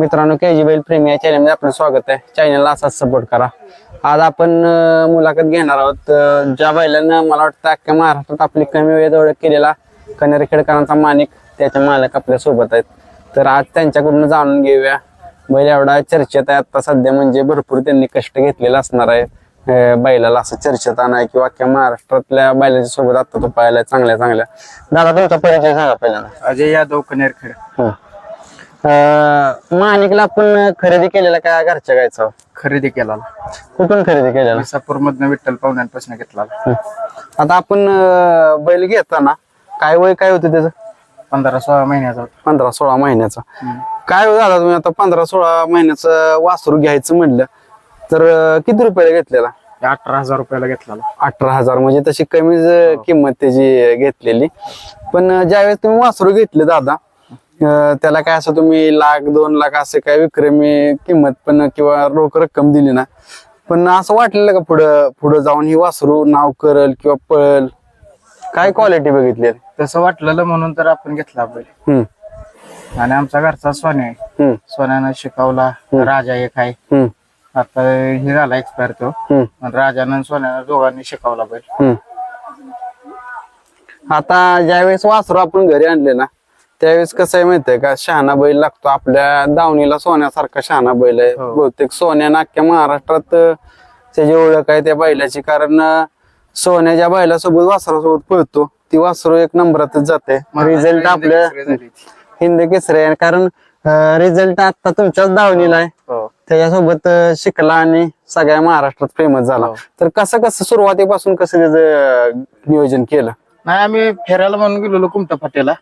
मित्रांनो के जी बैल प्रेमी या चॅनलमध्ये आपलं स्वागत आहे. चॅनलला असाच सपोर्ट करा. आज आपण मुलाखत घेणार आहोत. ज्या बैलानं मला वाटतं अख्ख्या महाराष्ट्रात आपली कमी वेळेत ओळख केलेला कनेरी खेडकरांचा माणिक त्याचे मालक आपल्यासोबत आहेत. तर आज त्यांच्याकडून जाणून घेऊया. बैल एवढा चर्चेत आहे. आता सध्या म्हणजे भरपूर त्यांनी कष्ट घेतलेला असणार आहे. बैलाला असं चर्चेत आणाय किंवा अख्ख्या महाराष्ट्रातल्या बैलाच्या सोबत आता तो पाहायला चांगल्या चांगल्या. दादा तुमचा परिचय सांगा पहिल्यांदा. अजय यादव कनेरखेड. अं, माणिकला आपण खरेदी केलेला का घरच्या गायचा? खरेदी केला कुठून खरेदी केलेला? विसापूर मधनं विठ्ठल पाहुण्यांपासून घेतला. हं. आता आपण अं, बैल घेताना काय वय काय होतं त्याचं? पंधरा सोळा महिन्याचा होता. पंधरा सोळा महिन्याचा काय हो दादा तुम्ही आता पंधरा सोळा महिन्याचं वासरू घ्यायचं म्हणलं तर अं, किती रुपयाला घेतलेला? ते अठरा हजार रुपयाला घेतला अठरा हजार म्हणजे तशी कमीच अं, किंमत त्याची घेतलेली. पण अं, ज्यावेळेस तुम्ही वासरू घेतले दादा त्याला काय असं तुम्ही लाख दोन लाख असे काय विक्रमी किंमत पण किंवा रोख रक्कम दिली ना. पण असं वाटलेलं का पुढं पुढं जाऊन ही वासरू नाव करल किंवा पळल? काय क्वालिटी बघितली? तसं वाटलेलं म्हणून तर आपण घेतला बैल. हम्म. आणि आमचा घरचा सोन्या आहे. हम्म. सोन्यानं शिकवला. राजा एक आहे. हम्म. आता हे झाला एक्सपायर तो. हम्म. राजानं आणि सोन्यानं दोघांनी शिकवला बैल. हम्म. आता ज्यावेळेस वासरू आपण घरी आणले ना त्यावेळेस कसं आहे माहितीये का शहाणा बैल लागतो. आपल्या दावणीला सोन्यासारखा शहाणा बैल आहे. हो. बहुतेक सोन्यानं अख्ख्या महाराष्ट्रात त्याची ओळख आहे त्या बैलाची. कारण अं, सोन्या ज्या बैलासोबत वासरासोबत पळतो ती वासरू एक नंबरातच जाते. रिझल्ट आपल्या. हिंद केसरी आहे. कारण रिझल्ट आता तुमच्याच दावणीला आहे. हो त्याच्यासोबत अं, शिकला आणि सगळ्या महाराष्ट्रात फेमस झाला. हो. तर कसं कसं सुरुवातीपासून कसं त्याचं नियोजन केलं? नाही आम्ही फिरायला म्हणून गेलो कुमटा फाट्याला.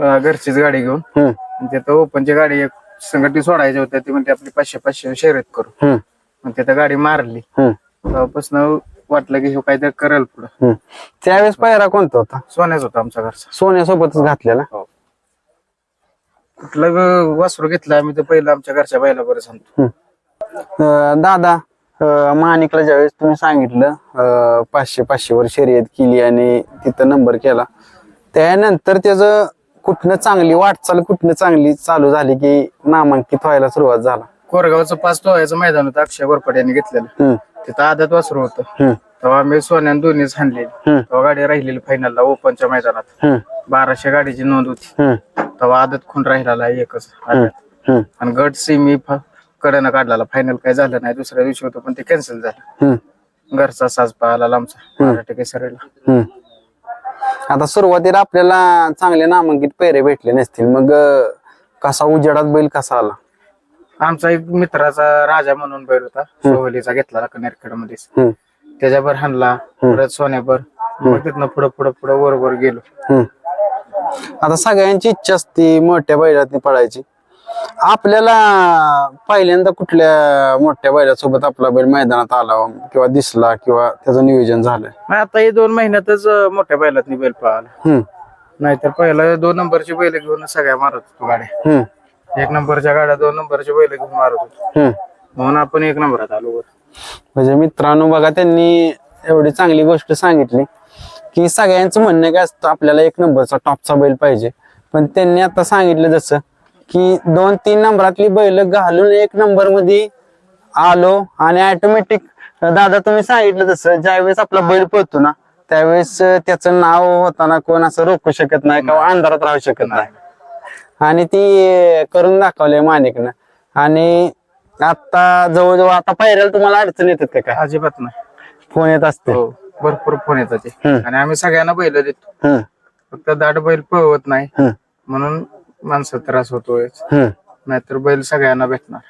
अं, घरचीच गाडी घेऊन. हम्म, आणि तिथं ओपनची गाडी एक संघटनी सोडायची होत्या ती म्हणते आपली पाचशे पाचशे शर्यत करू. हम्म, मग तिथं गाडी मारली. हम्म, तेव्हापासून वाटलं की हे काहीतरी करेल पुढं. हम्म. त्यावेळेस पहिरा कोणता होता? सोन्याच होता आमचा घरचा. सोन्यासोबतच घातलेला? कुठलं ग- वासरू घेतलं आम्ही तर पहिलं आमच्या घरच्या बायला बरं सांगतो. अं, दादा अं, माणिकला ज्यावेळेस तुम्ही सांगितलं अं, पाचशे पाचशे वर शर्यत केली आणि तिथं नंबर केला त्यानंतर त्याचं कुठनं चांगली वाटचाल कुठनं चांगली चालू झाली की नामांकित व्हायला सुरुवात झाला? कोरगावचं पाच टोळ्याचं मैदान होतं अक्षय गोरपट यांनी घेतलेलं. तिथं आदत वासरू होतं. तेव्हा आम्ही सोन्यान दोन्हीच हाणलेली. हम्म, तेव्हा गाडी राहिलेली फायनलला ओपनच्या मैदानात. बाराशे गाडीची नोंद होती. तेव्हा आदत खून राहिलेला एकच. आणि गट सेमी कडनं काढलेला. फायनल काय झालं नाही दुसऱ्या दिवशी होतं पण ते कॅन्सल झालं. घरचा साज पाहायला लांबचा. मराठी केसरीला. आता सुरुवातीला आपल्याला चांगले नामांकित पेरे भेटले नसतील. मग अं, कसा उजेडात बैल कसा आला? आमचा एक मित्राचा राजा म्हणून बैल होता. सोहलीचा घेतला कनेरखेड मध्येच हम्म, त्याच्यावर हाणला परत सोन्यावर. मग तिथनं पुढं पुढं पुढं वर वर गेलो. हम्म. आता सगळ्यांची इच्छा असते मोठ्या बैलातनी पळायची. आपल्याला पहिल्यांदा कुठल्या मोठ्या बैलासोबत आपला बैल मैदानात आला किंवा दिसला किंवा त्याचं नियोजन झालं मग आता हे दोन महिन्यातच अं, मोठ्या बैलात बैल पळाला. हम्म, नाहीतर पहिला दोन नंबरची बैल घेऊन सगळ्या मारत होतो गाड्या. हम्म, एक नंबरच्या गाड्या दोन नंबरची बैल घेऊन मारत होतो. हम्म. म्हणून आपण एक नंबरात आलो वर म्हणजे मित्रांनो बघा त्यांनी एवढी चांगली गोष्ट सांगितली की सगळ्यांचं म्हणणं काय असतं आपल्याला एक नंबरचा टॉपचा बैल पाहिजे. पण त्यांनी आता सांगितलं जसं की दोन तीन नंबरातली बैल घालून एक नंबरमध्ये आलो आणि ऑटोमॅटिक दादा तुम्ही सांगितलं तसं ज्यावेळेस आपला बैल पळतो ना त्यावेळेस त्याचं नाव होताना कोण असं रोखू शकत नाही किंवा अंधारात राहू शकत नाही. आणि ती करून दाखवले माणिकनं आणि आता जवळजवळ आता पायऱ्याला तुम्हाला अडचण येतात का काय? अजिबात नाही. फोन येत असते हो भरपूर फोन येतात ते. हम्म. आणि आम्ही सगळ्यांना बैल देतो. फक्त दाट बैल पळवत नाही. म्हणून माणसं त्रास होतोय. नाहीतर बैल सगळ्यांना भेटणार.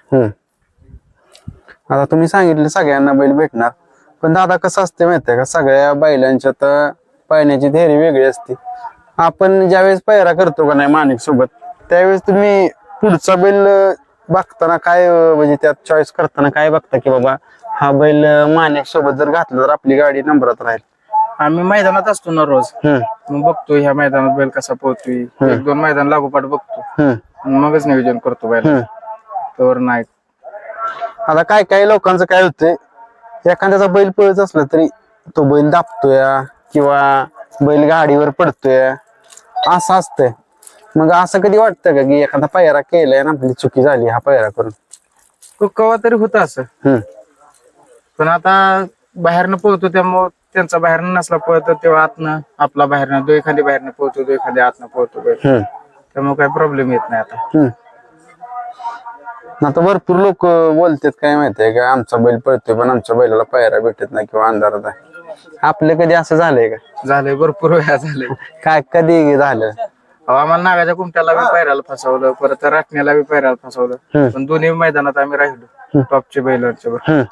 आता तुम्ही सांगितलं सगळ्यांना बैल भेटणार. पण दादा कसं असते माहितीये का? सगळ्या बैलांच्या तर पायण्याची थेरी वेगळी असते. आपण ज्यावेळेस पैरा करतो का नाही माणिक सोबत त्यावेळेस तुम्ही पुढचा बैल अं, बघताना काय अं, म्हणजे त्यात चॉईस करताना काय बघता की बाबा हा बैल अं, माणिक सोबत जर घातला तर आपली गाडी नंबरात राहील? आम्ही मैदानात असतो ना रोज. मग बघतो ह्या मैदानात बैल कसा पोहतोय एक दोन मैदान लागोपाठ बघतो. मगच नियोजन करतो बैल तर नाही. आता काय काय लोकांचं काय होतंय? एखाद्याचा बैल पळत असला तरी तो बैल दाबतोय किंवा बैल गाडीवर पडतोय. असं असतंय. मग असं कधी वाटतं का की एखादा पायरा केलाय ना आपली चुकी झाली हा पायरा करून? तो कवा तरी होतं असं. पण आता बाहेरनं पळतो त्यामुळं त्यांचा बाहेरनं नसला पळतो तेव्हा आतनं आपला बाहेरनं दो एखादी बाहेरनं पळतो दो एखादी आतनं बैल. हम्म त्यामुळे काही प्रॉब्लेम येत नाही आता. आता भरपूर लोक बोलतात काय माहितीये का आमचा बैल पळतोय पण आमच्या बैलाला पायरा भेटत नाही किंवा अंधारात आहे. आपलं कधी असं झालंय का? झालंय भरपूर वेळा झालंय. काय कधी झालं? अहो, आम्हाला नागाच्या कुमट्याला बी पायऱ्याला फसवलं परत राटण्याला बी पायऱ्याला फसवलं. पण दोन्ही मैदानात आम्ही राहिलो टॉपचे बैलांच्या बरोबर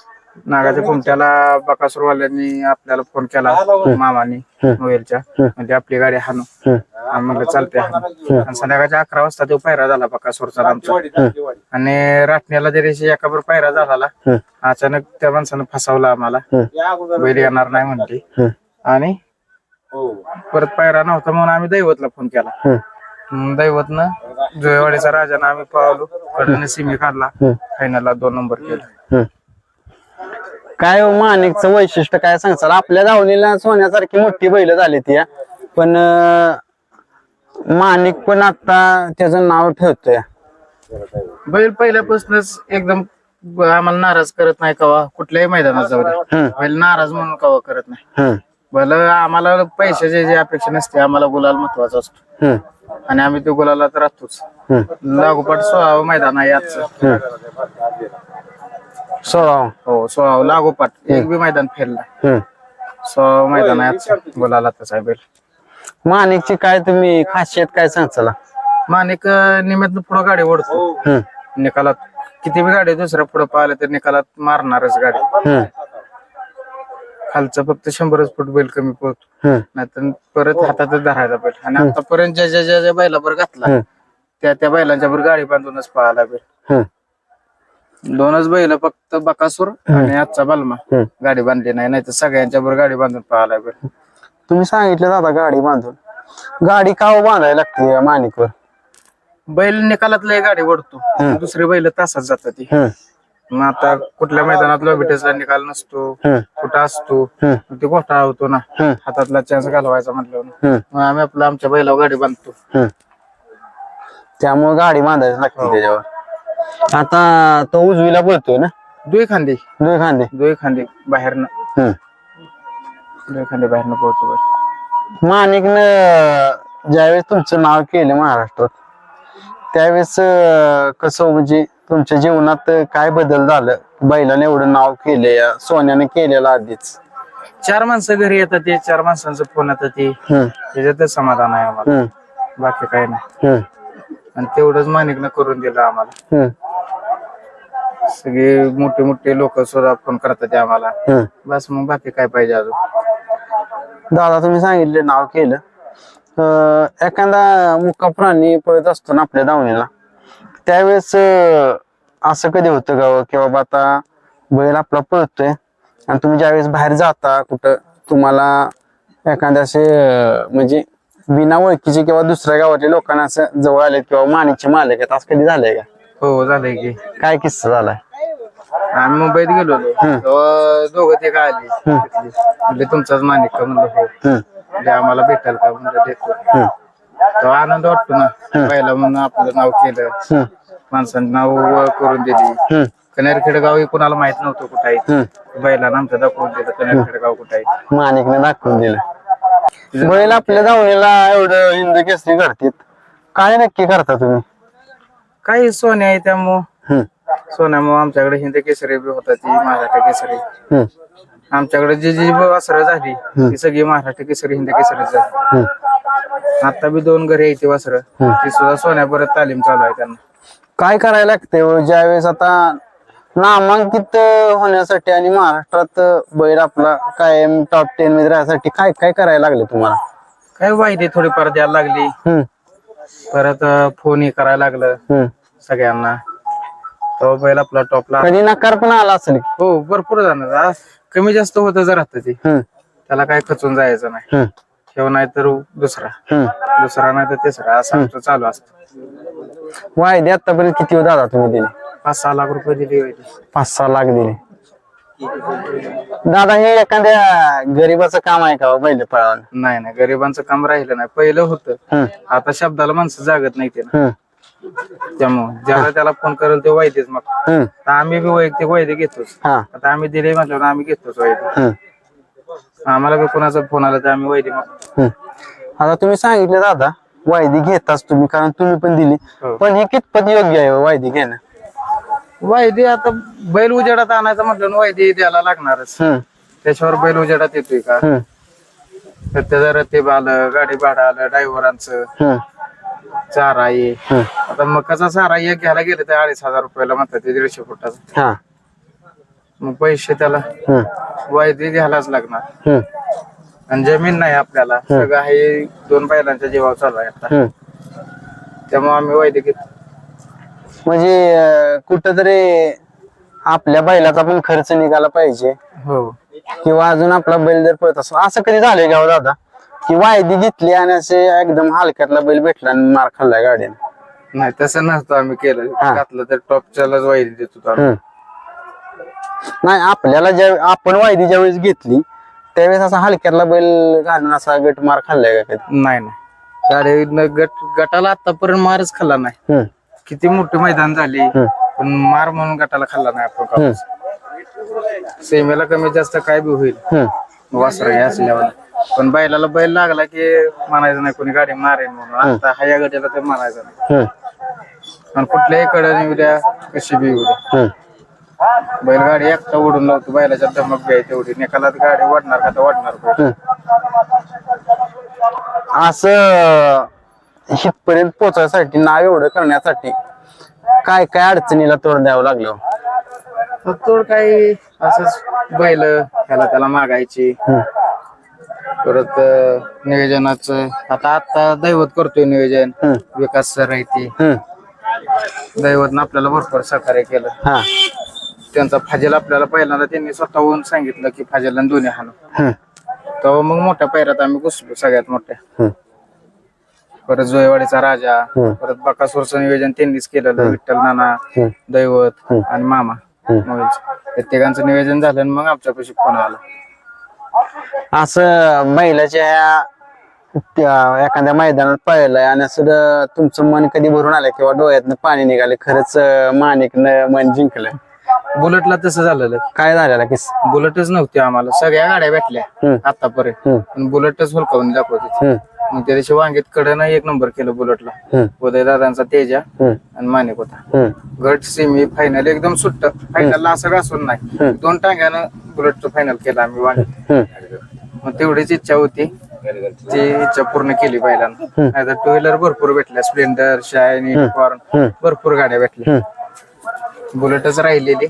नागाच्या कुमट्याला बकासूरवाल्यांनी आपल्याला फोन केला मामानी नोवेलच्या म्हणजे आपली गाडी हाणू. आम्ही म्हणलं चालते हाणू. आणि संध्याकाळच्या अकरा वाजता तो पायरा झाला बकासूरचा आमचा. आणि राटण्याला जरी एका बरोबर पायरा झाला अचानक त्या माणसानं फसवला आम्हाला. बैल येणार नाही म्हणली हम्म आणि परत पायरा नव्हता म्हणून आम्ही दैवतला फोन केला. दैवतनं जुळेवाडीचा राजानं आम्ही पावलो कडनं सिमी काढला. फायनलला दोन नंबर केला. काय हो माणिकचं वैशिष्ट्य काय सांगचाल आपल्या धावणीला सोन्यासारखी मोठी बैल झाली ती हा. पण अं, माणिक पण आता त्याचं नाव ठेवतोय. बैल पहिल्यापासूनच एकदम ब- आम्हाला नाराज करत नाही कवा. कुठल्याही मैदानात जाऊ दे. बैल नाराज म्हणून कवा करत नाही. हम्म. भलं आम्हाला पैशाची जी अपेक्षा नसते आम्हाला गुलाल महत्त्वाचा असतो. हम्म. आणि आम्ही तो गुलालात राहतोच. हम्म. लागोपाठ सोळावं मैदान आहे आजचं. सोळा हो लागोपाठ एक बी मैदान फेरला सोळावं मैदान आहे आजचं गुलालातच आहे बैल माणिकची काय तुम्ही खासियत काय सांगचाल मानिक निमित्त पुढं गाडी ओढतो. निकालात. किती बी गाडी दुसऱ्या पुढे पाहिलं तर निकालात मारणारच गाडी. खालचं फक्त शंभरच फूट बैल कमी पळतो. हम्म. नाहीतर परत हातातच धरायचा बैल. आणि आतापर्यंत ज्या ज्या ज्या ज्या बैलावर घातला. त्या त्या बैलांच्या वर गाडी बांधूनच बैल. हम्म. दोनच बैल फक्त बकासूर आणि आजचा बालमा. हम्म. गाडी बांधली नाही नाहीतर सगळ्यांच्या वर गाडी बांधून पळाला बैल. तुम्ही सांगितलं दादा गाडी बांधून. गाडी का हो बांधायला लागते या माणिकवर बैल निकालात लय गाडी ओढतो. दुसरी बैल तासात जातात ती. हम्म. मग आता कुठल्या मैदानात लॉबिटेसला निकाल नसतो हम्म. कुठं असतो हम्म. मग ते घोटाळा होतो ना. हम्म. हातातला चान्स घालवायचा म्हटलं हम्म. मग आम्ही आपलं आमच्या बैलावर गाडी बांधतो. हम्म. त्यामुळे गाडी बांधायला लागते त्याच्यावर. आता तो उजवीला पळतोय ना? दुई खांदे. दोन खांदे. दुई खांदे बाहेरनं. हम्म. दुई खांदे बाहेरनं पोहोचतो माणिकनं ज्यावेळेस तुमचं नाव केलं महाराष्ट्रात त्यावेळेस अं, कसं म्हणजे तुमच्या जीवनात काय बदल झालं? बैलाने एवढं नाव केलं या सोन्याने केलेलं आधीच. चार माणसं घरी येतात ते चार माणसांचं फोन येतात ते. हम्म. त्याच्यातच समाधान आहे आम्हाला. हम्म. बाकी काही नाही. हम्म. आणि तेवढंच मानिकनं करून दिलं आम्हाला. हम्म. सगळे मोठे मोठे लोक सुद्धा फोन करतात ते आम्हाला. बस मग बाकी काय पाहिजे अजून? दादा तुम्ही सांगितले नाव केलं. अं, एखादा मुका प्राणी पळत असतो ना आपल्या दावणीला त्यावेळेस अं, असं कधी होतं का हो, की बाबा आता बैल आपला पळतोय आणि तुम्ही ज्यावेळेस बाहेर जाता कुठं तुम्हाला एखाद्या असे अं, म्हणजे बिना ओळखीचे किंवा दुसऱ्या गावातल्या लोकांना असं जवळ आले किंवा माणिकचे मालक आहेत असं कधी झालंय का? हो झालंय की. काय किस्सा झालाय? आम्ही मुंबईत गेलो होतो. दोघं ते काय आले. म्हणले तुमचाच मानिक का म्हणलं हो. हम्म म्हणजे आम्हाला भेटाल का म्हणलं देतो. हम्म तेव्हा आनंद वाटतो ना. पहिला म्हणून आपलं नाव केलं. हम्म माणसांनी नाव ओळख करून दिली. हम्म कनेरखेड गाव हे कोणाला माहीत नव्हतं कुठं आहे हम्म बैलानं आमचं दाखवून दिलं कनेरखेड गाव कुठं आहे माणिकने दाखवून दिलं. बैल आपल्या धावणीला एवढं हिंद केसरी करतात. काय नक्की करता तुम्ही? काही सोने आहे त्यामुळं हम्म, सोन्यामुळे आमच्याकडे हिंद केसरी बी होता ती महाराष्ट्र केसरी. आमच्याकडे जी जी वासरं झाली ती सगळी महाराष्ट्र केसरी हिंद केसरी झाली. आता बी दोन घरी आहे ती वासरं. ती सुद्धा सोन्या परत तालीम चालू आहे त्यांना. काय करायला लागते हो? ज्यावेळेस आता नामांकित होण्यासाठी आणि महाराष्ट्रात बैल आपला कायम टॉप टेन मध्ये राहण्यासाठी काय काय करायला लागले तुम्हाला? काय माहिती थोडीफार द्यायला लागली. परत फोन हे करायला लागलं हम्म. सगळ्यांना. तो बैल आपला टॉपला कधी नकार पण आला असेल की? हो भरपूर जाणार कमी जास्त होत जर राहतं ते. हम्म, त्याला काय खचून जायचं नाही. हम्म, ठेव नाही तर दुसरा. हम्म. दुसरा नाही तर तिसरा. असं आमचं चालू असतं. वायदे आतापर्यंत किती दादा तुम्ही दिले? पाच सहा लाख रुपये दिली होती पाच सहा लाख दिले. दादा हे एखाद्या गरीबाचं काम आहे का हो, बैल पळावून नाही नाही गरिबांचं काम राहिलं नाही. पहिलं होतं. आता शब्दाला माणसं जागत नाही ते त्यामुळे ज्याला त्याला फोन करेल ते वायदेच मग. आता आम्ही बी वैयक्तिक वायदे घेतोच. हा. आता आम्ही दिले म्हटल्यावर आम्ही घेतोच वायदे. हम्म, आम्हाला बी कोणाचा फोन आला तर आम्ही वैदे मग. आता तुम्ही सांगितलं दादा वायदी घेताच तुम्ही कारण तुम्ही पण दिली. हो. पण हे कितपत योग्य आहे हो वायदी घेणं? वायदे आता बैल उजेडात आणायचा म्हटलं वायदे द्यायला लागणारच. त्याच्यावर बैल उजेडात येतोय का? हम्म, तर त्याचं रतीब आलं गाडी भाडं आलं ड्रायव्हरांचं. चारा हम्म. आता मकाचा चारा एक घ्यायला गेलं तर अडीच हजार रुपयाला म्हणतात ते दीडशे फुटाचा. हा. मग पैसे त्याला. वायदे घ्यायलाच लागणार. आणि जमीन नाही आपल्याला. सगळं आहे दोन बैलांच्या जीवावर चालू आहे आता. त्यामुळे आम्ही वायदे घेतो. म्हणजे अं, कुठंतरी आपल्या बैलाचा पण खर्च निघाला पाहिजे. हो. किंवा अजून आपला बैल जर पळत असो असं कधी झालंय का हो दादा? की वायदी घेतली आणि असे एकदम हलक्यातला बैल भेटला आणि मार खाल्लाय गाडीने? नाही तसं नसतं आम्ही केलं. हा. घातलं तर टॉपच्यालाच वायदे देतो आम्ही. हम्म. नाही आपल्याला ज्या आपण वायदी ज्या वेळेस घेतली त्यावेळेस असा हलक्यातला बैल घालून असा गट मार खाल्लाय का कधी? नाही नाही. गाडी गट गटाला आतापर्यंत मारच खाल्ला नाही. हम्म, किती मोठी मैदान झाली पण मार म्हणून गटाला खाल्ला नाही आपण सेमेला कमी जास्त काय बी होईल. वासर हे असल्यावर. पण बैलाला बैल लागला की म्हणायचं नाही कोणी गाडी मारेन म्हणून. आता हा या गाडीला तर म्हणायचं नाही. आणि कुठल्याही कडे येऊ द्या कशी बी येऊ द्या हम्म. बैलगाडी एकटा ओढून लावतो बैलाच्या धमक बी आहे तेवढी. निकालात गाडी वाढणार का तर वाढणार. असं हितपर्यंत पोहोचायसाठी नाव एवढं करण्यासाठी काय काय अडचणीला तोंड द्यावं लागलं? फक्त काही असंच बैल ह्याला त्याला मागायची. परत नियोजनाचं आता आता दैवत करतोय नियोजन. विकास सर आहे ते. दैवतनं आपल्याला भरपूर सहकार्य केलं. त्यांचा फाजेल आपल्याला पहिल्यांदा त्यांनी स्वतःहून सांगितलं की फाजेला दोन्ही हाणू. तेव्हा मग मोठ्या पैरात आम्ही घुसलो सगळ्यात मोठ्या. परत जोयवाडीचा राजा. परत बकासूरचं नियोजन त्यांनीच केलेलं विठ्ठल नाना. दैवत. आणि मामा प्रत्येकांचं नियोजन झालं आणि मग आमच्यापाशी फोन आला. असं बैलाच्या त्या एखाद्या मैदानात पळलंय आणि असं तुमचं मन कधी भरून आलं किंवा डोळ्यातनं पाणी निघाले खरंच अं, माणिकनं मन जिंकलंय. बुलेटला तसं झालेलं. काय झालेला किस बुलेटच नव्हती आम्हाला. सगळ्या गाड्या भेटल्या. आतापर्यंत. बुलेटच हुलकावून दाखवते मग त्या दिवशी वांगीत कडनं एक नंबर केलं बुलेटला. उदयदादांचा तेजा आणि माणिक होता. गट सेमी फायनल एकदम सुट्ट. फायनलला असं घासून नाही. दोन टांग्यानं बुलेटचं फायनल केलं आम्ही वांगीत. मग तेवढीच इच्छा होती. ती इच्छा पूर्ण केली बैलांना हम्म. नाहीतर टू व्हीलर भरपूर भेटल्या. Splendor Shine Unicorn. भरपूर गाड्या भेटल्या. बुलेटच राहिलेली.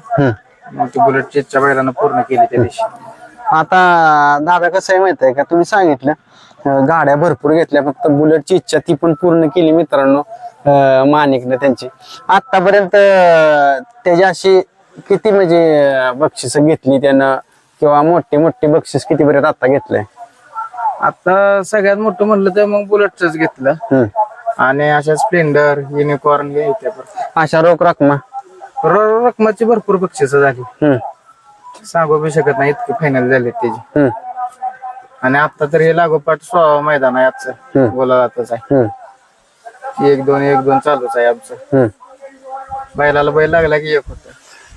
मग ती बुलेटची इच्छा बैलांना पूर्ण केली त्या दिवशी. आता दादा कसं आहे माहीत आहे का? तुम्ही सांगितलं अं, गाड्या भरपूर घेतल्या फक्त बुलेटची इच्छा ती पण पूर्ण केली मित्रांनो अं, माणिकनं त्यांची. आतापर्यंत अं, त्याची अशी किती म्हणजे बक्षिस घेतली त्यानं किंवा मोठी मोठी बक्षीस किती पर्यंत आता घेतलंय? आता सगळ्यात मोठं म्हणलं तर मग बुलेटच घेतलं. हम्म. आणि अशा स्प्लेंडर युनिकॉर्न हे त्या अशा रोख रकमा? रकमाची भरपूर बक्षिस झाली. हम्म, सांगू बी शकत नाही इतकी फायनल झाली त्याची आणि आता तर हे लागोपाठ सोळा मैदान आहे आजचं. हम्म. बोलाच आहे. एक दोन एक दोन चालूच आहे आमचं. बैलाला बैल लागला की एक होत.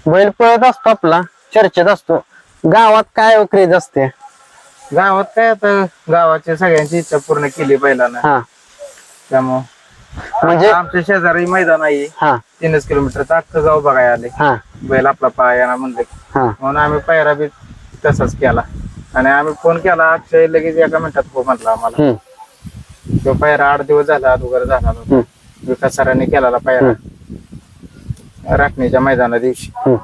बैल पळत असतो आपला चर्चेत असतो. गावात काय क्रेज असते? गावात काय आता गावाची सगळ्यांची इच्छा पूर्ण केली बैलानं. हा. त्यामुळं म्हणजे आमच्या शेजारी मैदान आहे. हा. तीनच किलोमीटर अख्खं गाव बघायला आले हा. बैल आपला पायाना म्हणलं. हा. म्हणून आम्ही पायरा बी तसाच केला. आणि आम्ही फोन केला अक्षय लगेच एका मिनिटात फोन म्हटला आम्हाला. हम्म, तो पायरा आठ दिवस झाला अगोदर झाला नव्हता. हम्म, विकास सरांनी केलेला पायरा. राखणीच्या मैदाना दिवशी. हम्म.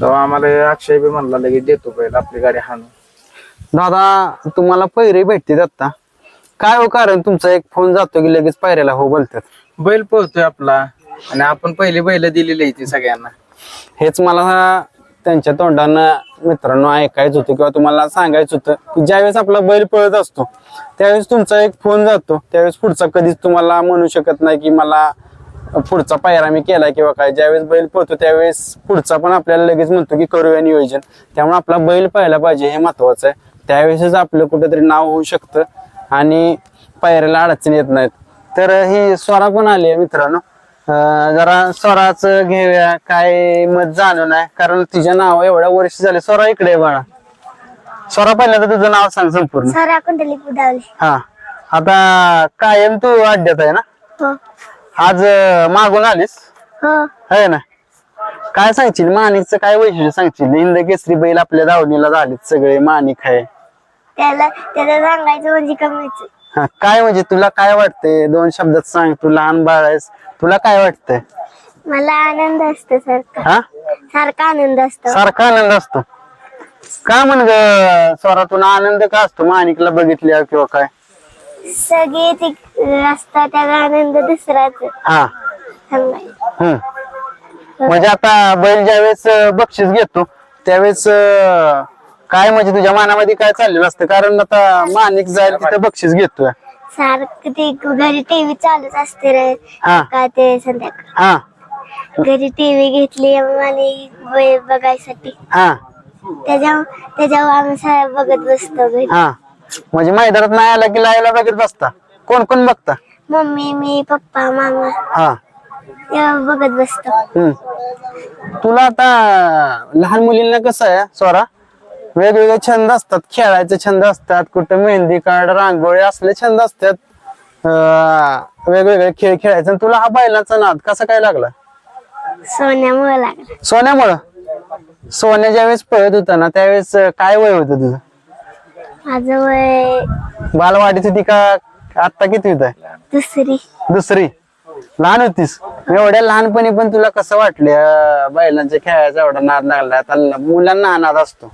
तेव्हा आम्हाला अक्षय बी म्हणला लगेच देतो बैल आपली गाडी हाणून दादा तुम्हाला पैरे भेटते आता काय हो कारण तुमचा एक फोन जातो की लगेच पायऱ्याला हो बोलतात. बैल पळतोय आपला. आणि आपण पहिली बैल दिलेली आहे ती सगळ्यांना. हेच मला त्यांच्या तोंडानं मित्रांनो ऐकायचं होतं किंवा तुम्हाला सांगायचं होतं की ज्यावेळेस आपला बैल पळत असतो त्यावेळेस तुमचा एक फोन जातो. त्यावेळेस पुढचा कधीच तुम्हाला म्हणू शकत नाही की मला पुढचा पायरा मी केला किंवा काय. ज्यावेळेस बैल पळतो त्यावेळेस पुढचा पण आपल्याला लगेच म्हणतो की करूया नियोजन. त्यामुळे आपला बैल पाहायला पाहिजे हे महत्वाचं आहे. त्यावेळेसच आपलं कुठेतरी नाव होऊ शकतं. आणि पायऱ्याला अडचण येत नाहीत. तर ही स्वरा पण आली आहे मित्रांनो जरा स्वराच घेऊया. काय मत जाणून आहे. कारण तिच्या नाव एवढ्या वर्ष झाले स्वरा इकडे बाळा. स्वरा पहिल्यांदा तुझं नाव सांग संपूर्ण. सारा कुंडली बुडावली हा. आता कायम तू अड्ड्यात आहे ना? हो. आज अं, मागून आलीस? हो. आहे ना? काय सांगशील? माणिकचं काय वैशिष्ट्य सांगशील? हिंद केसरी बैल आपल्या दावणीला झालेत सगळे माणिक आहे. त्याला त्याला सांगायचं म्हणजे कमीच. हा, काय म्हणजे तुला काय वाटतंय? दोन शब्दात सांग. तू लहान बाळ आहेस. तुला काय वाटतंय? मला आनंद असतो सारखा. हा? सारखा आनंद असतो. सारखा आनंद असतो. का म्हण ग स्वरातून आनंद का असतो? माणिकला बघितल्यावर किंवा काय? सगळे ते असतात त्याचा आनंद दुसराच. हा. सांगायचं हम्म म्हणजे आता बैल ज्यावेळेस अं, बक्षीस घेतो त्यावेळेस अं, काय म्हणजे तुझ्या मनामध्ये काय चाललेलं असतं? कारण आता माणिक जाईल तिथं बक्षीस घेतोय. सारखं ते घरी टीव्ही चालूच असते रे. हा. का ते संध्याकाळ? हा. घरी टीव्ही घेतली आणि बघायसाठी. हा. त्याच्या त्याच्यावर आम्ही सारं बघत बसतो घरी. हा. म्हणजे मैदानात नाही आला की लायला बघत बसता? कोण कोण बघता? मम्मी मी पप्पा मामा. हा. तेव्हा बघत बसतो. हम्म. तुला आता लहान मुलींना कसं आहे स्वरा वेगवेगळे छंद असतात खेळायचे छंद असतात कुठं मेहंदी काढ रांगोळी असले छंद असतात. अं, वेगवेगळे खेळ खेळायचे. तुला हा बैलांचा नाद कसा काय लागला? सोन्यामुळे लागला. सोन्यामुळं? सोन्या ज्यावेळेस पळत होता ना त्यावेळेस काय वय होतं तुझं? माझं वय बालवाडीत होती का आता किती होत दुसरी. दुसरी. लहान होतीस? एवढ्या लहानपणी पण तुला कसं वाटले? बैलांच्या खेळायचा एवढा नाद लागला मुलांना हा नाद असतो.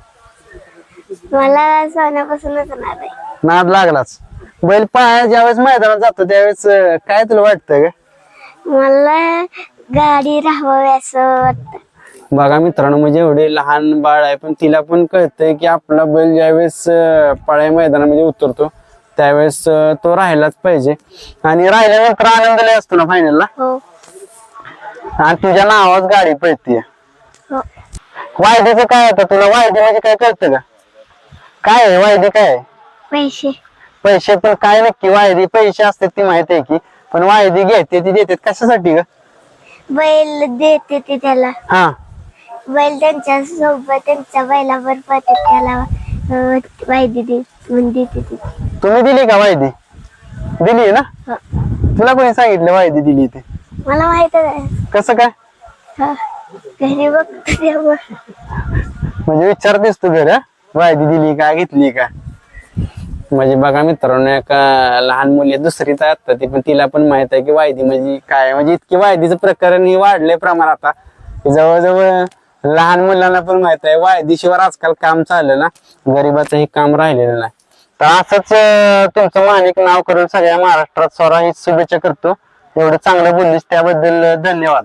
मला सोन्यापासूनच नाद आहे. नाद लागलाच. बैल पाया ज्यावेळेस मैदानात जातो त्यावेळेस अं, काय तुला वाटतं का मला गाडी राहावी असं वाटतं. बघा मित्रांनो म्हणजे एवढे लहान बाळ आहे पण तिला पण कळतंय की आपला बैल ज्यावेळेस अं, पळ्या मैदानामध्ये उतरतो त्यावेळेस अं, तो राहायलाच पाहिजे. आणि राहिल्यानंतर आनंद लय असतो ना फायनलला हो. आणि तुझ्या नावाच गाडी पळतीये. हो. वायदीचं काय होतं तुला वायदी म्हणजे काय कळतं का? काय आहे? वायदी काय आहे? पैसे. पैसे पण काय नक्की वायदी? पैसे असतात ती माहिती आहे की पण वायदी घेते ती देतात. कशासाठी ग? बैल देते ते त्याला. हा. बैल त्यांच्यासोबत त्यांच्या बैलावर पळतात त्याला. अं, वायदी दे म्हणजे देते ती. तुम्ही दिली का वायदी? दिली ना? हो. तुला कोणी सांगितलं वायदी दिली ते? मला माहितच आहे. कसं काय? हा. घरी बघतो तेव्हा. म्हणजे विचारतेस तू घर? वायदी दिली का घेतली का म्हणजे बघा मित्रांनो एका लहान मुली दुसरीच आहे आता ती पण तिला पण माहीत आहे की वायदी म्हणजे काय? म्हणजे इतकी वायदीचं प्रकरण हे वाढलंय प्रमाण आता. जवळजवळ लहान मुलांना पण माहीत आहे वायदीशिवाय आजकाल काम चाललं ना. गरीबाचं हे काम राहिलेलं नाही. तर असंच तुमचं मानिक नाव करून सगळ्या महाराष्ट्रात स्वरा ही शुभेच्छा करतो. एवढं चांगलं बोललीस त्याबद्दल धन्यवाद.